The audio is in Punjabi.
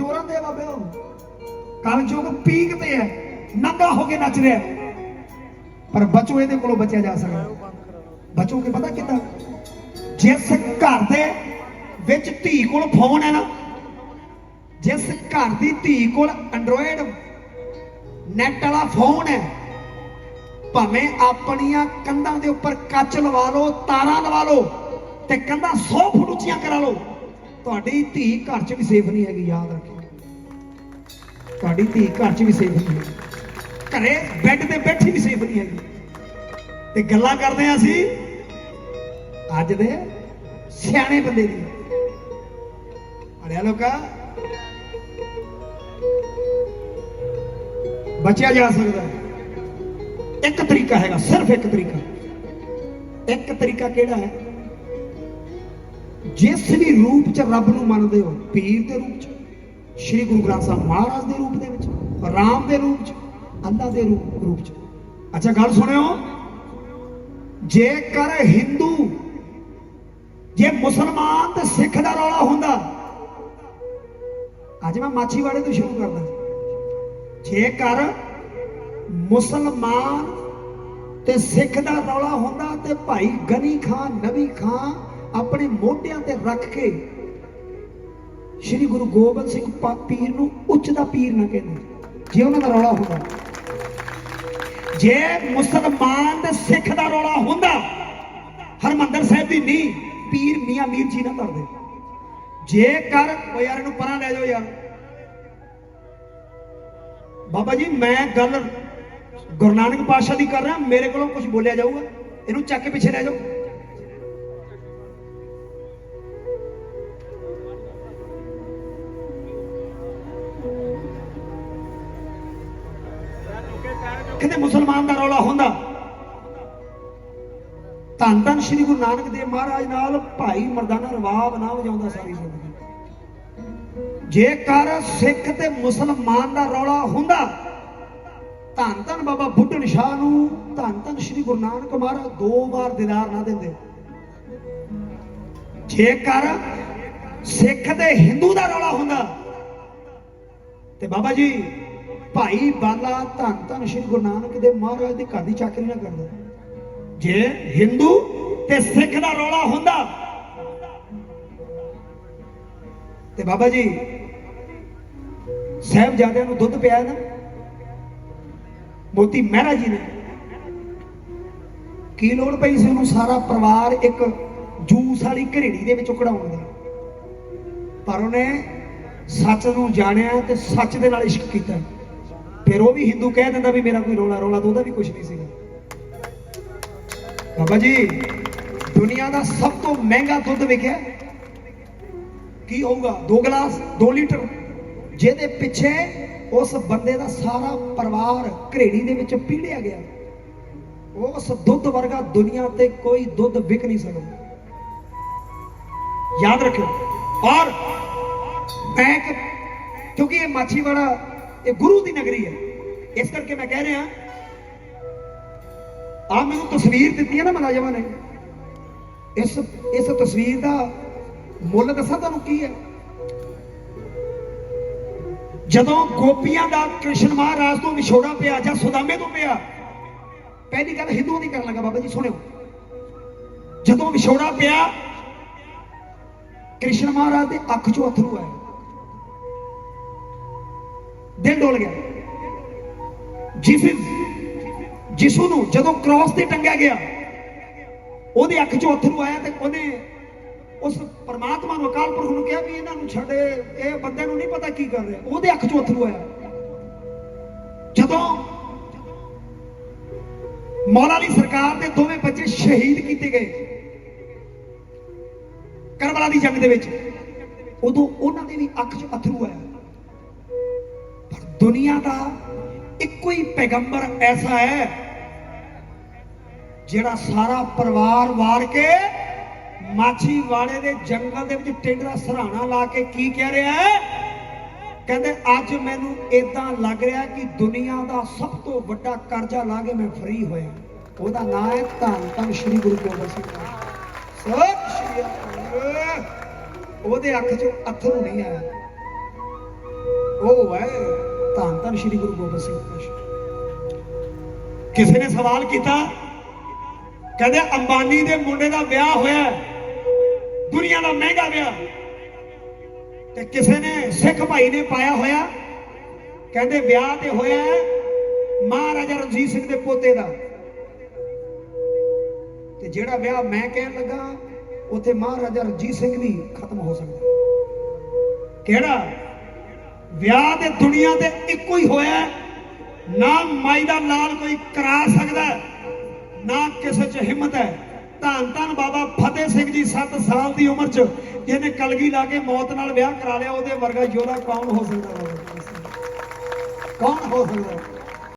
ਜ਼ੋਰਾਂ ਦੇ ਬਾਬਿਓ ਕਲਯੁਗ ਪੀਕ ਤੇ ਹੈ, ਨੰਗਾ ਹੋ ਕੇ ਨੱਚ ਰਿਹਾ ਪਰ ਬਚੋ ਇਹਦੇ ਕੋਲੋਂ ਬਚਿਆ ਜਾ ਸਕਦਾ। ਬਚੋ ਬਚੋਗੇ ਪਤਾ ਕਿੱਦਾਂ? ਜਿਸ ਘਰ ਦੇ ਵਿੱਚ ਧੀ ਕੋਲ ਫੋਨ ਹੈ ਨਾ, ਜਿਸ ਘਰ ਦੀ ਧੀ ਕੋਲ ਐਂਡਰੋਇਡ ਨੈਟ ਵਾਲਾ ਫੋਨ ਹੈ, ਭਾਵੇਂ ਆਪਣੀਆਂ ਕੰਧਾਂ ਦੇ ਉੱਪਰ ਕੱਚ ਲਵਾ ਲਓ, ਤਾਰਾਂ ਲਵਾ ਲਓ, ਤੇ ਕੰਧਾਂ 100 ਫੁੱਟ ਉੱਚੀਆਂ ਕਰਾ ਲਓ, ਤੁਹਾਡੀ ਧੀ ਘਰ 'ਚ ਵੀ ਸੇਫ ਨਹੀਂ ਹੈਗੀ, ਯਾਦ ਰੱਖਿਓ। ਤੁਹਾਡੀ ਧੀ ਘਰ 'ਚ ਵੀ ਸੇਫ ਨਹੀਂ ਹੈ। ਘਰੇ ਬੈੱਡ ਤੇ ਬੈਠੀ ਵੀ ਸੇਫ ਨਹੀਂ ਹੈਗੀ ਤੇ ਗੱਲਾਂ ਕਰਦੇ ਆ ਅਸੀਂ। ਅੱਜ ਦੇ ਸਿਆਣੇ ਬੰਦੇ ਦੀ। ਅੜਿਆ ਲੋਕਾ। ਬਚਿਆ ਜਾ ਸਕਦਾ। ਇੱਕ ਤਰੀਕਾ ਹੈਗਾ, ਸਿਰਫ ਇੱਕ ਤਰੀਕਾ। ਇੱਕ ਤਰੀਕਾ ਕਿਹੜਾ ਹੈ? ਜਿਸ ਵੀ ਰੂਪ ਚ ਰੱਬ ਨੂੰ ਮੰਨਦੇ ਹੋ, ਪੀਰ ਦੇ ਰੂਪ ਚ। ਸ੍ਰੀ ਗੁਰੂ ਗ੍ਰੰਥ ਸਾਹਿਬ ਮਹਾਰਾਜ ਦੇ ਰੂਪ ਦੇ ਵਿੱਚ, ਰਾਮ ਦੇ ਰੂਪ ਚ, ਅੱਲਾ ਦੇ ਰੂਪ ਰੂਪ ਚ। ਅੱਛਾ, ਗੱਲ ਸੁਣਿਓ। ਜੇਕਰ ਹਿੰਦੂ, ਜੇ ਮੁਸਲਮਾਨ ਤੇ ਸਿੱਖ ਦਾ ਰੌਲਾ ਹੁੰਦਾ, ਅੱਜ ਮੈਂ ਮਾਛੀਵਾੜੇ ਤੋਂ ਸ਼ੁਰੂ ਕਰਦਾ। ਜੇਕਰ ਮੁਸਲਮਾਨ ਤੇ ਸਿੱਖ ਦਾ ਰੌਲਾ ਹੁੰਦਾ ਤੇ ਭਾਈ ਗਨੀ ਖਾਨ ਨਬੀ ਖਾਨ ਆਪਣੇ ਮੋਢਿਆਂ ਤੇ ਰੱਖ ਕੇ ਸ੍ਰੀ ਗੁਰੂ ਗੋਬਿੰਦ ਸਿੰਘ ਪੀਰ ਨੂੰ ਉੱਚ ਦਾ ਪੀਰ ਨਾ ਕਹਿੰਦੇ। ਜੇ ਉਹਨਾਂ ਦਾ ਰੌਲਾ ਹੁੰਦਾ। ਜੇ ਮੁਸਲਮਾਨ ਤੇ ਸਿੱਖ ਦਾ ਰੌਲਾ ਹੁੰਦਾ, ਹਰਮੰਦਰ ਸਾਹਿਬ ਦੀ ਨਹੀਂ ਪੀਰ ਮੀਆਂ ਮੀਰ ਜੀ ਨਾ ਕਰਦੇ ਜੇਕਰ ਉਹ ਯਾਰ ਇਹਨੂੰ ਪਰਾਂ ਲੈ ਜਾਓ ਯਾਰ। ਬਾਬਾ ਜੀ, ਮੈਂ ਗੱਲ ਗੁਰੂ ਨਾਨਕ ਪਾਤਸ਼ਾਹ ਦੀ ਕਰ ਰਿਹਾ, ਮੇਰੇ ਕੋਲੋਂ ਕੁਝ ਬੋਲਿਆ ਜਾਊਗਾ। ਇਹਨੂੰ ਚੱਕ ਕੇ ਪਿੱਛੇ ਲੈ ਜਾਓ। ਕਿਤੇ ਮੁਸਲਮਾਨ ਦਾ ਰੌਲਾ ਹੁੰਦਾ। ਧੰਨ ਧੰਨ ਸ੍ਰੀ ਗੁਰੂ ਨਾਨਕ ਦੇਵ ਮਹਾਰਾਜ ਨਾਲ ਭਾਈ ਮਰਦਾਨਾ ਰਵਾਬ ਨਾ ਵਜਾਉਂਦਾ ਸਾਰੀ ਜ਼ਿੰਦਗੀ। ਜੇਕਰ ਸਿੱਖ ਤੇ ਮੁਸਲਮਾਨ ਦਾ ਰੌਲਾ ਹੁੰਦਾ, ਧੰਨ ਧੰਨ ਬਾਬਾ ਬੁੱਢਣ ਸ਼ਾਹ ਨੂੰ ਧੰਨ ਧੰਨ ਸ੍ਰੀ ਗੁਰੂ ਨਾਨਕ ਮਹਾਰਾਜ ਦੋ ਵਾਰ ਦੀਦਾਰ ਨਾ ਦਿੰਦੇ। ਜੇਕਰ ਸਿੱਖ ਤੇ ਹਿੰਦੂ ਦਾ ਰੌਲਾ ਹੁੰਦਾ, ਤੇ ਬਾਬਾ ਜੀ ਭਾਈ ਬਾਲਾ ਧੰਨ ਧੰਨ ਸ੍ਰੀ ਗੁਰੂ ਨਾਨਕ ਦੇ ਮਹਾਰਾਜ ਦੇ ਘਰ ਦੀ ਚਾਕਰੀ ਨਾ ਕਰਦਾ ਜੇ ਹਿੰਦੂ ਤੇ ਸਿੱਖ ਦਾ ਰੌਲਾ ਹੁੰਦਾ। ਤੇ ਬਾਬਾ ਜੀ, ਸਾਹਿਬਜ਼ਾਦਿਆਂ ਨੂੰ ਦੁੱਧ ਪਿਆ ਨਾ? ਮੋਤੀ ਮਹਿਰਾ ਜੀ ਨੇ। ਕੀ ਲੋੜ ਪਈ ਸੀ ਉਹਨੂੰ ਸਾਰਾ ਪਰਿਵਾਰ ਇੱਕ ਜੂਸ ਵਾਲੀ ਘਰੇੜੀ ਦੇ ਵਿੱਚ ਉਕੜਾਉਣ ਦੀ? ਪਰ ਉਹਨੇ ਸੱਚ ਨੂੰ ਜਾਣਿਆ ਤੇ ਸੱਚ ਦੇ ਨਾਲ ਇਸ਼ਕ ਕੀਤਾ। ਫਿਰ ਉਹ ਵੀ ਹਿੰਦੂ ਕਹਿ ਦਿੰਦਾ ਵੀ ਮੇਰਾ ਕੋਈ ਰੋਲਾ ਰੋਲਾ ਤਾਂ ਉਹਦਾ ਵੀ ਕੁਝ ਨਹੀਂ ਸੀਗਾ। ਬਾਬਾ ਜੀ, ਦੁਨੀਆ ਦਾ ਸਭ ਤੋਂ ਮਹਿੰਗਾ ਦੁੱਧ ਵਿਕਿਆ ਕੀ ਹੋਊਗਾ? 2 ਗਲਾਸ 2 ਲੀਟਰ। ਜਿਹਦੇ ਪਿੱਛੇ ਉਸ ਬੰਦੇ ਦਾ ਸਾਰਾ ਪਰਿਵਾਰ ਘਰੇੜੀ ਦੇ ਵਿੱਚ ਪੀੜਿਆ ਗਿਆ। ਉਸ ਦੁੱਧ ਵਰਗਾ ਦੁਨੀਆ ਤੇ ਕੋਈ ਦੁੱਧ ਵਿਕ ਨਹੀਂ ਸਕਦਾ। ਯਾਦ ਰੱਖਿਓ। ਔਰ ਮੈਂ ਕਿਉਂਕਿ ਇਹ ਮਾਛੀਵਾੜਾ ਇਹ ਗੁਰੂ ਦੀ ਨਗਰੀ ਹੈ। ਇਸ ਕਰਕੇ ਮੈਂ ਕਹਿ ਰਿਹਾ ਆ ਮੈਨੂੰ ਤਸਵੀਰ ਦਿੱਤੀ ਹੈ ਨਾ ਮਲਾਜਮਾਂ ਨੇ। ਇਸ ਇਸ ਤਸਵੀਰ ਦਾ ਮੁੱਲ ਦੱਸਾਂ ਤੁਹਾਨੂੰ ਕੀ ਹੈ? ਜਦੋਂ ਗੋਪੀਆਂ ਦਾ ਕ੍ਰਿਸ਼ਨ ਮਹਾਰਾਜ ਤੋਂ ਵਿਛੋੜਾ ਪਿਆ ਜਾਂ ਸੁਦਾਮੇ ਤੋਂ ਪਿਆ, ਪਹਿਲੀ ਗੱਲ ਹਿੰਦੂਆਂ ਦੀ ਕਰਨ ਲੱਗਾ, ਬਾਬਾ ਜੀ ਸੁਣਿਓ। ਜਦੋਂ ਵਿਛੋੜਾ ਪਿਆ, ਕ੍ਰਿਸ਼ਨ ਮਹਾਰਾਜ ਦੇ ਅੱਖ ਚੋਂ ਅਥਰੂ ਆਏ। ਦਿਲ ਡੋਲ ਗਿਆ। ਜਿਸ ਜਿਸੂ ਨੂੰ ਜਦੋਂ ਕ੍ਰਾਸ ਤੇ ਟੰਗਿਆ ਗਿਆ, ਉਹਦੇ ਅੱਖ ਚੋਂ ਅਥਰੂ ਆਇਆ ਤੇ ਉਹਨੇ ਉਸ ਪਰਮਾਤਮਾ ਨੂੰ, ਅਕਾਲ ਪੁਰਖ ਨੂੰ ਕਿਹਾ ਵੀ ਇਹਨਾਂ ਨੂੰ ਛੱਡੇ, ਇਹ ਬੰਦੇ ਨੂੰ ਨਹੀਂ ਪਤਾ ਕੀ ਕਰ ਰਿਹਾ ਉਹਦੇ ਅੱਖ ਚੋਂ ਅਥਰੂ ਆਇਆ। ਜਦੋਂ ਮੌਲਾ ਅਲੀ ਸਰਕਾਰ ਦੇ ਦੋਵੇਂ ਬੱਚੇ ਸ਼ਹੀਦ ਕੀਤੇ ਗਏ, ਕਰਬਲਾ ਦੀ ਜੰਗ ਦੇ ਵਿੱਚ, ਉਦੋਂ ਉਹਨਾਂ ਦੇ ਵੀ ਅੱਖ 'ਚ ਅਥਰੂ ਆਇਆ। ਦੁਨੀਆ ਦਾ ਇੱਕੋ ਹੀ ਪੈਗੰਬਰ ਐਸਾ ਹੈ ਜਿਹੜਾ ਸਾਰਾ ਪਰਿਵਾਰ ਵਾਰ ਕੇ ਮਾਛੀ ਵਾੜੇ ਦੇ ਜੰਗਲ ਦੇ ਵਿੱਚ ਟਿੰਡਰਾ ਸਰਾਣਾ ਲਾ ਕੇ ਕੀ ਕਹਿ ਰਿਹਾ ਹੈ? ਕਹਿੰਦੇ, ਅੱਜ ਮੈਨੂੰ ਇਦਾਂ ਲੱਗ ਰਿਹਾ ਕਿ ਦੁਨੀਆ ਦਾ ਸਭ ਤੋਂ ਵੱਡਾ ਕਰਜ਼ਾ ਲਾ ਕੇ ਮੈਂ ਫਰੀ ਹੋਇਆ। ਉਹਦਾ ਨਾਮ ਹੈ ਧੰਨ ਧੰਨ ਸ੍ਰੀ ਗੁਰੂ ਗੋਬਿੰਦ ਸਿੰਘ ਜੀ। ਸਤਿ ਸ਼੍ਰੀ ਅਕਾਲ। ਉਹਦੇ ਅੱਖ 'ਚੋਂ ਅਥਰੂ ਨਹੀਂ ਆਇਆ। ਉਹ ਹੈ ਧੰਨ ਧੰਨ ਸ਼੍ਰੀ ਗੁਰੂ ਗੋਬਿੰਦ ਸਿੰਘ ਪਾਤਸ਼ਾਹ ਕਿਸੇ ਨੇ ਸਵਾਲ ਕੀਤਾ? ਕਹਿੰਦੇ, ਅੰਬਾਨੀ ਦੇ ਮੁੰਡੇ ਦਾ ਵਿਆਹ ਹੋਇਆ ਦੁਨੀਆ ਦਾ ਮਹਿੰਗਾ ਵਿਆਹ। ਤੇ ਕਿਸੇ ਨੇ ਸਿੱਖ ਭਾਈ ਨੇ ਪਾਇਆ ਹੋਇਆ। ਕਹਿੰਦੇ, ਵਿਆਹ ਤੇ ਹੋਇਆ ਮਹਾਰਾਜਾ ਰਣਜੀਤ ਸਿੰਘ ਦੇ ਪੋਤੇ ਦਾ। ਤੇ ਜਿਹੜਾ ਵਿਆਹ ਮੈਂ ਕਹਿਣ ਲੱਗਾ, ਉੱਥੇ ਮਹਾਰਾਜਾ ਰਣਜੀਤ ਸਿੰਘ ਵੀ ਖਤਮ ਹੋ ਸਕਦਾ। ਕਿਹੜਾ? ਵਿਆਹ ਤੇ ਦੁਨੀਆ ਤੇ ਇੱਕੋ ਹੀ ਹੋਇਆ ਨਾ ਮਾਈ ਦਾ ਲਾਲ ਕੋਈ ਕਰਾ ਸਕਦਾ ਨਾ ਕਿਸੇ 'ਚ ਹਿੰਮਤ ਹੈ। ਧੰਨ ਧੰਨ ਬਾਬਾ ਫਤਿਹ ਸਿੰਘ ਜੀ 7 ਸਾਲ ਦੀ ਉਮਰ 'ਚ, ਜਿਹਨੇ ਕਲਗੀ ਲਾ ਕੇ ਮੌਤ ਨਾਲ ਵਿਆਹ ਕਰਾ ਲਿਆ, ਉਹਦੇ ਵਰਗਾ ਯੋਧਾ ਕੌਣ ਹੋ ਸਕਦਾ ਕੌਣ ਹੋ ਸਕਦਾ